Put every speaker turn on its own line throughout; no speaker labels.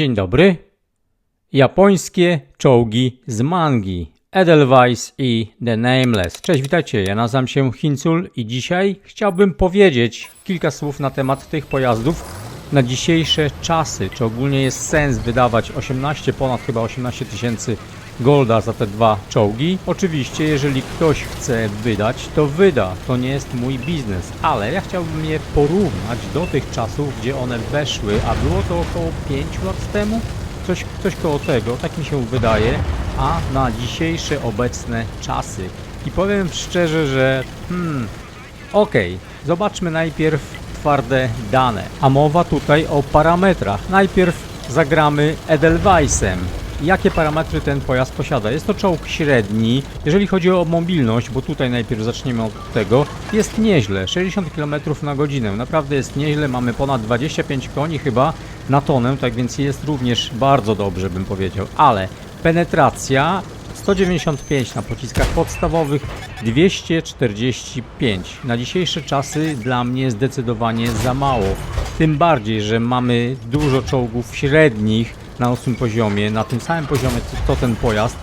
Dzień dobry. Japońskie czołgi z mangi. Edelweiss i The Nameless. Cześć, witajcie. Ja nazywam się Hincul i dzisiaj chciałbym powiedzieć kilka słów na temat tych pojazdów na dzisiejsze czasy. Czy ogólnie jest sens wydawać 18, ponad chyba 18 tysięcy golda za te dwa czołgi? Oczywiście, jeżeli ktoś chce wydać, to wyda. To nie jest mój biznes, ale ja chciałbym je porównać do tych czasów, gdzie one weszły, a było to około 5 lat temu coś, coś koło tego, tak mi się wydaje, a na dzisiejsze obecne czasy. I powiem szczerze, że hmm, okej, zobaczmy najpierw twarde dane. A mowa tutaj o parametrach. Najpierw zagramy Edelweissem. Jakie parametry ten pojazd posiada? Jest to czołg średni. Jeżeli chodzi o mobilność, bo tutaj najpierw zaczniemy od tego, jest nieźle. 60 km na godzinę. Naprawdę jest nieźle. Mamy ponad 25 koni chyba na tonę, tak więc jest również bardzo dobrze, bym powiedział. Ale penetracja 195 na pociskach podstawowych, 245. Na dzisiejsze czasy dla mnie zdecydowanie za mało. Tym bardziej, że mamy dużo czołgów średnich na ósmym poziomie, na tym samym poziomie co ten pojazd,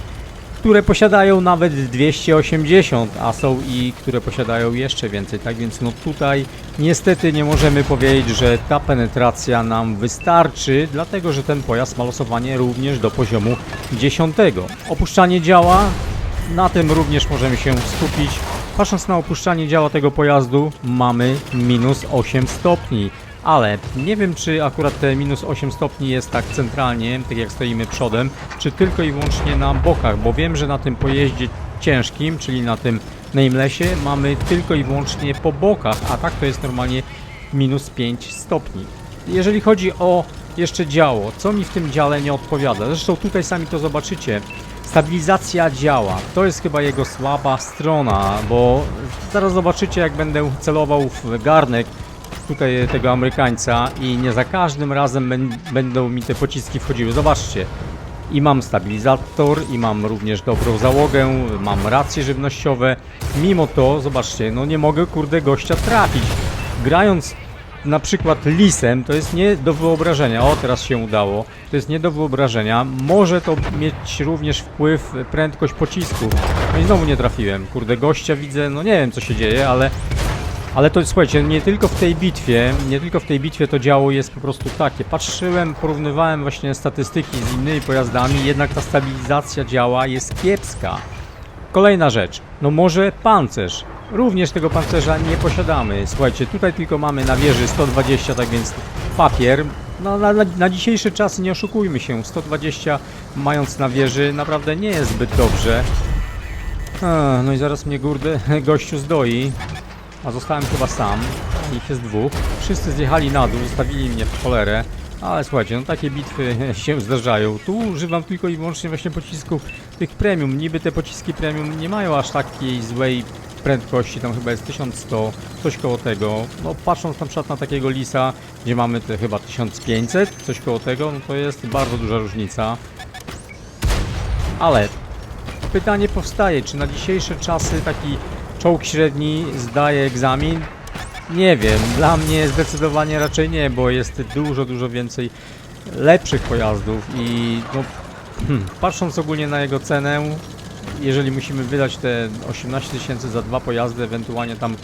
które posiadają nawet 280, a są i które posiadają jeszcze więcej. Tak więc no tutaj niestety nie możemy powiedzieć, że ta penetracja nam wystarczy, dlatego że ten pojazd ma losowanie również do poziomu 10. Opuszczanie działa, na tym również możemy się skupić. Patrząc na opuszczanie działa tego pojazdu, mamy minus 8 stopni. Ale nie wiem, czy akurat te minus 8 stopni jest tak centralnie, tak jak stoimy przodem, czy tylko i wyłącznie na bokach, bo wiem, że na tym pojeździe ciężkim, czyli na tym Namelessie, mamy tylko i wyłącznie po bokach, a tak to jest normalnie minus 5 stopni. Jeżeli chodzi o jeszcze działo, co mi w tym dziale nie odpowiada? Zresztą tutaj sami to zobaczycie. Stabilizacja działa. To jest chyba jego słaba strona, bo zaraz zobaczycie jak będę celował w garnek tutaj tego Amerykańca i nie za każdym razem będą mi te pociski wchodziły. Zobaczcie. I mam stabilizator, i mam również dobrą załogę, mam racje żywnościowe. Mimo to, zobaczcie, no nie mogę kurde gościa trafić. Grając na przykład lisem, to jest nie do wyobrażenia. O, teraz się udało. To jest nie do wyobrażenia. Może to mieć również wpływ prędkość pocisków. No i znowu nie trafiłem. Kurde, gościa widzę, no nie wiem co się dzieje, ale ale to słuchajcie, nie tylko w tej bitwie, nie tylko w tej bitwie to działo jest po prostu takie. Patrzyłem, porównywałem właśnie statystyki z innymi pojazdami, jednak ta stabilizacja działa jest kiepska. Kolejna rzecz, no może pancerz. Również tego pancerza nie posiadamy. Słuchajcie, tutaj tylko mamy na wieży 120, tak więc papier. No, na, na, na dzisiejsze czasy nie oszukujmy się, 120 mając na wieży naprawdę nie jest zbyt dobrze. A, no i zaraz mnie gurde gościu zdoi. A zostałem chyba sam. Ich jest dwóch. Wszyscy zjechali na dół, zostawili mnie w cholerę. Ale słuchajcie, no takie bitwy się zdarzają. Tu używam tylko i wyłącznie właśnie pocisków tych premium. Niby te pociski premium nie mają aż takiej złej prędkości, tam chyba jest 1100, coś koło tego. No patrząc na przykład na takiego lisa, gdzie mamy te chyba 1500, coś koło tego, no to jest bardzo duża różnica. Ale pytanie powstaje, czy na dzisiejsze czasy taki czołg średni zdaje egzamin? Nie wiem, dla mnie zdecydowanie raczej nie, bo jest dużo, dużo więcej lepszych pojazdów i no, hmm, patrząc ogólnie na jego cenę, jeżeli musimy wydać te 18 tysięcy za dwa pojazdy, ewentualnie tam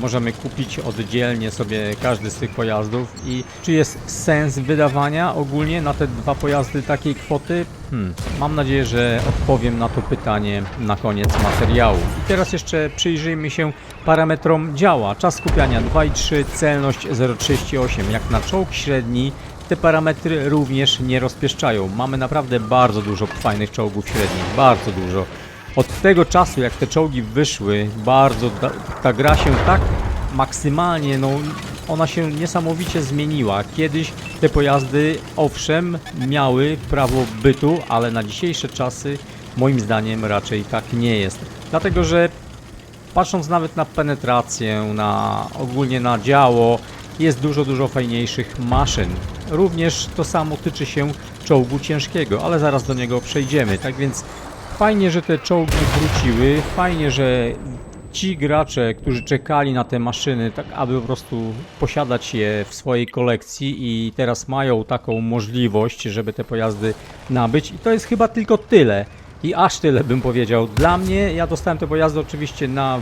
możemy kupić oddzielnie sobie każdy z tych pojazdów i czy jest sens wydawania ogólnie na te dwa pojazdy takiej kwoty? Hmm, mam nadzieję, że odpowiem na to pytanie na koniec materiału. I teraz jeszcze przyjrzyjmy się parametrom działa. Czas skupiania 2,3, celność 0,38. Jak na czołg średni te parametry również nie rozpieszczają. Mamy naprawdę bardzo dużo fajnych czołgów średnich, bardzo dużo. Od tego czasu, jak te czołgi wyszły, bardzo ta, ta gra się tak maksymalnie, no ona się niesamowicie zmieniła. Kiedyś te pojazdy, owszem, miały prawo bytu, ale na dzisiejsze czasy moim zdaniem raczej tak nie jest. Dlatego, że patrząc nawet na penetrację, na ogólnie na działo, jest dużo, dużo fajniejszych maszyn. Również to samo tyczy się czołgu ciężkiego, ale zaraz do niego przejdziemy. Tak więc fajnie, że te czołgi wróciły, fajnie, że ci gracze, którzy czekali na te maszyny, tak aby po prostu posiadać je w swojej kolekcji i teraz mają taką możliwość, żeby te pojazdy nabyć. I to jest chyba tylko tyle. I aż tyle bym powiedział. Dla mnie, ja dostałem te pojazdy oczywiście na,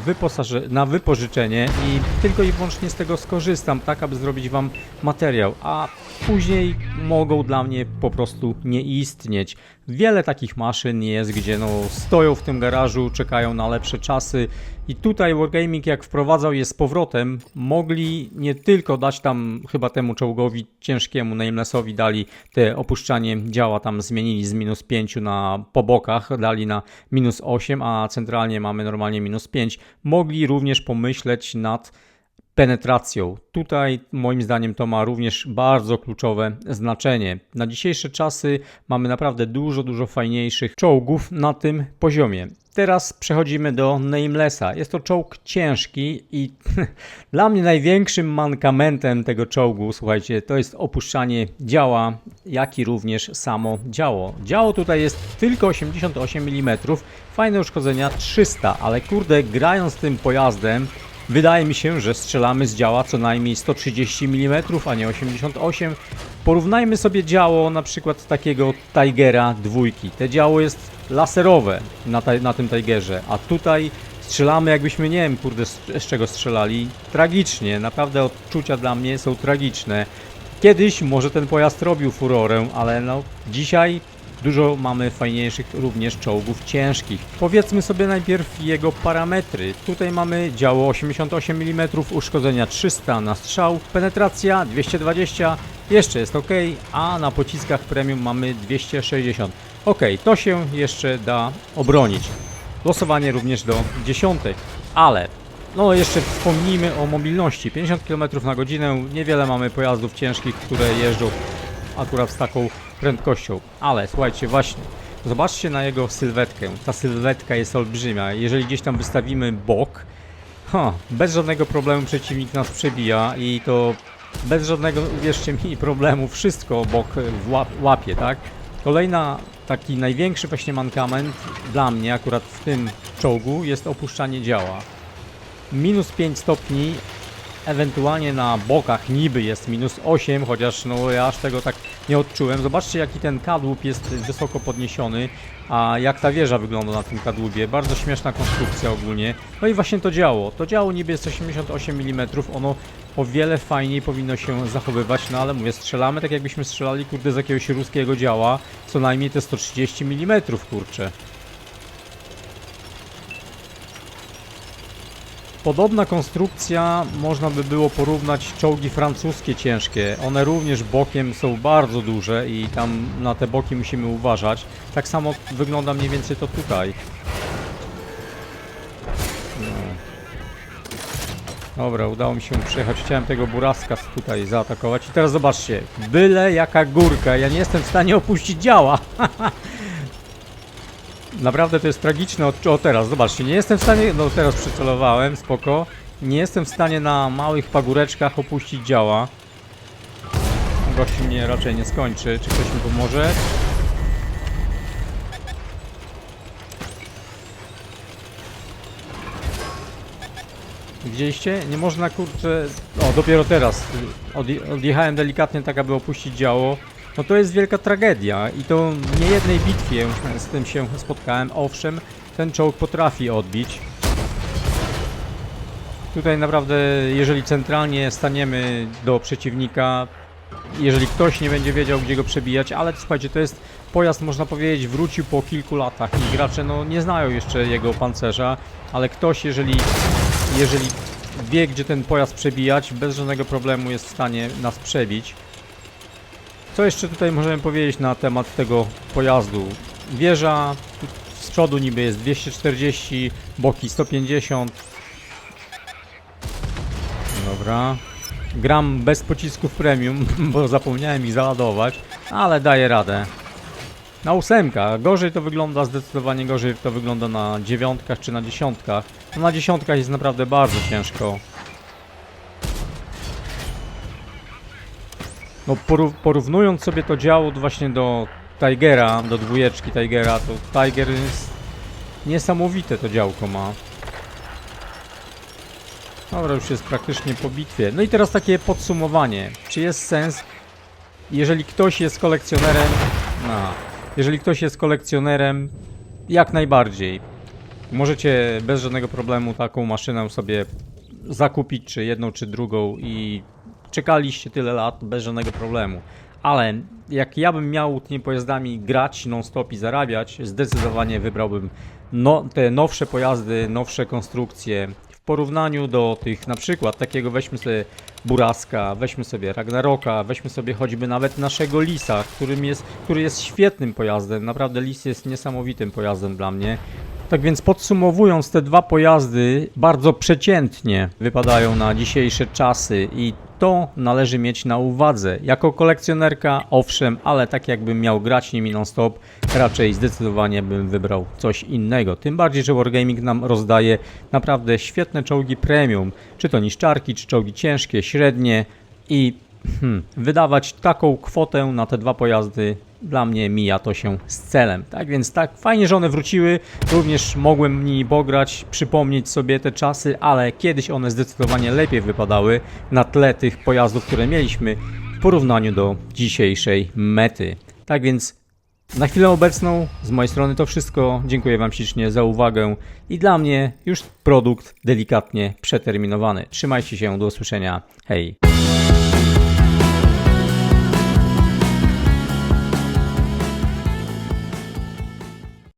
na wypożyczenie i tylko i wyłącznie z tego skorzystam, tak aby zrobić Wam materiał, a później mogą dla mnie po prostu nie istnieć. Wiele takich maszyn jest, gdzie no stoją w tym garażu, czekają na lepsze czasy i tutaj Wargaming jak wprowadzał je z powrotem, mogli nie tylko dać tam chyba temu czołgowi ciężkiemu Namelessowi dali te opuszczanie działa tam zmienili z minus 5 na po bokach, dali na minus 8, a centralnie mamy normalnie minus 5. Mogli również pomyśleć nad penetracją. Tutaj moim zdaniem to ma również bardzo kluczowe znaczenie. Na dzisiejsze czasy mamy naprawdę dużo, dużo fajniejszych czołgów na tym poziomie. Teraz przechodzimy do Namelessa. Jest to czołg ciężki i dla mnie największym mankamentem tego czołgu, słuchajcie, to jest opuszczanie działa, jak i również samo działo. Działo tutaj jest tylko 88 mm, fajne uszkodzenia 300, ale kurde, grając tym pojazdem, Wydaje mi się, że strzelamy z działa co najmniej 130 mm, a nie 88. Porównajmy sobie działo na przykład takiego Tigera dwójki. Te działo jest laserowe na, na tym Tigerze, a tutaj strzelamy jakbyśmy nie wiem kurde z, z czego strzelali. Tragicznie, naprawdę odczucia dla mnie są tragiczne. Kiedyś może ten pojazd robił furorę, ale no dzisiaj Dużo mamy fajniejszych również czołgów ciężkich. Powiedzmy sobie najpierw jego parametry. Tutaj mamy działo 88 mm, uszkodzenia 300 na strzał, penetracja 220, jeszcze jest ok, a na pociskach premium mamy 260. Ok, to się jeszcze da obronić. Losowanie również do dziesiątek, ale no jeszcze wspomnijmy o mobilności. 50 km na godzinę, niewiele mamy pojazdów ciężkich, które jeżdżą akurat z taką prędkością. Ale słuchajcie, właśnie, zobaczcie na jego sylwetkę. Ta sylwetka jest olbrzymia. Jeżeli gdzieś tam wystawimy bok, ha, bez żadnego problemu przeciwnik nas przebija i to bez żadnego, uwierzcie mi, problemu wszystko bok włap- łapie, tak? Kolejna, taki największy właśnie mankament dla mnie akurat w tym czołgu jest opuszczanie działa. Minus 5 stopni Ewentualnie na bokach niby jest minus 8, chociaż no ja aż tego tak nie odczułem. Zobaczcie jaki ten kadłub jest wysoko podniesiony, a jak ta wieża wygląda na tym kadłubie. Bardzo śmieszna konstrukcja ogólnie. No i właśnie to działo. To działo niby jest 88 mm, ono o wiele fajniej powinno się zachowywać, no ale mówię, strzelamy tak jakbyśmy strzelali kurde z jakiegoś ruskiego działa, co najmniej te 130 mm, kurcze. Podobna konstrukcja można by było porównać czołgi francuskie ciężkie. One również bokiem są bardzo duże i tam na te boki musimy uważać. Tak samo wygląda mniej więcej to tutaj. No. Dobra, udało mi się przejechać. Chciałem tego buraska tutaj zaatakować. I teraz zobaczcie, byle jaka górka. Ja nie jestem w stanie opuścić działa. Naprawdę to jest tragiczne. O, teraz, zobaczcie, nie jestem w stanie, no teraz przycelowałem, spoko. Nie jestem w stanie na małych pagóreczkach opuścić działa. Gości mnie raczej nie skończy. Czy ktoś mi pomoże? Widzieliście? Nie można kurczę... O, dopiero teraz. Odje- Odjechałem delikatnie tak, aby opuścić działo. No to jest wielka tragedia i to w niejednej bitwie z tym się spotkałem. Owszem, ten czołg potrafi odbić. Tutaj naprawdę, jeżeli centralnie staniemy do przeciwnika, jeżeli ktoś nie będzie wiedział, gdzie go przebijać, ale słuchajcie, to jest pojazd, można powiedzieć, wrócił po kilku latach i gracze no, nie znają jeszcze jego pancerza, ale ktoś, jeżeli, jeżeli wie, gdzie ten pojazd przebijać, bez żadnego problemu jest w stanie nas przebić. Co jeszcze tutaj możemy powiedzieć na temat tego pojazdu? Wieża z przodu niby jest 240, boki 150. Dobra. Gram bez pocisków premium, bo zapomniałem ich załadować, ale daję radę. Na ósemka. Gorzej to wygląda, zdecydowanie gorzej to wygląda na dziewiątkach czy na dziesiątkach. No na dziesiątkach jest naprawdę bardzo ciężko. No poró- porównując sobie to działo właśnie do Tigera, do dwójeczki Tigera, to Tiger jest niesamowite to działko ma. Dobra, już jest praktycznie po bitwie. No i teraz takie podsumowanie. Czy jest sens, jeżeli ktoś jest kolekcjonerem... No, jeżeli ktoś jest kolekcjonerem, jak najbardziej. Możecie bez żadnego problemu taką maszynę sobie zakupić, czy jedną, czy drugą i czekaliście tyle lat bez żadnego problemu. Ale jak ja bym miał tymi pojazdami grać non-stop i zarabiać, zdecydowanie wybrałbym no, te nowsze pojazdy, nowsze konstrukcje w porównaniu do tych na przykład takiego weźmy sobie Buraska, weźmy sobie Ragnaroka, weźmy sobie choćby nawet naszego Lisa, którym jest, który jest świetnym pojazdem. Naprawdę Lis jest niesamowitym pojazdem dla mnie. Tak więc podsumowując, te dwa pojazdy bardzo przeciętnie wypadają na dzisiejsze czasy i to należy mieć na uwadze. Jako kolekcjonerka, owszem, ale tak jakbym miał grać nimi non-stop, raczej zdecydowanie bym wybrał coś innego. Tym bardziej, że Wargaming nam rozdaje naprawdę świetne czołgi premium, czy to niszczarki, czy czołgi ciężkie, średnie i hmm, wydawać taką kwotę na te dwa pojazdy dla mnie mija to się z celem. Tak więc tak, fajnie, że one wróciły. Również mogłem nimi pograć, przypomnieć sobie te czasy, ale kiedyś one zdecydowanie lepiej wypadały na tle tych pojazdów, które mieliśmy w porównaniu do dzisiejszej mety. Tak więc na chwilę obecną z mojej strony to wszystko. Dziękuję Wam ślicznie za uwagę i dla mnie już produkt delikatnie przeterminowany. Trzymajcie się, do usłyszenia. Hej!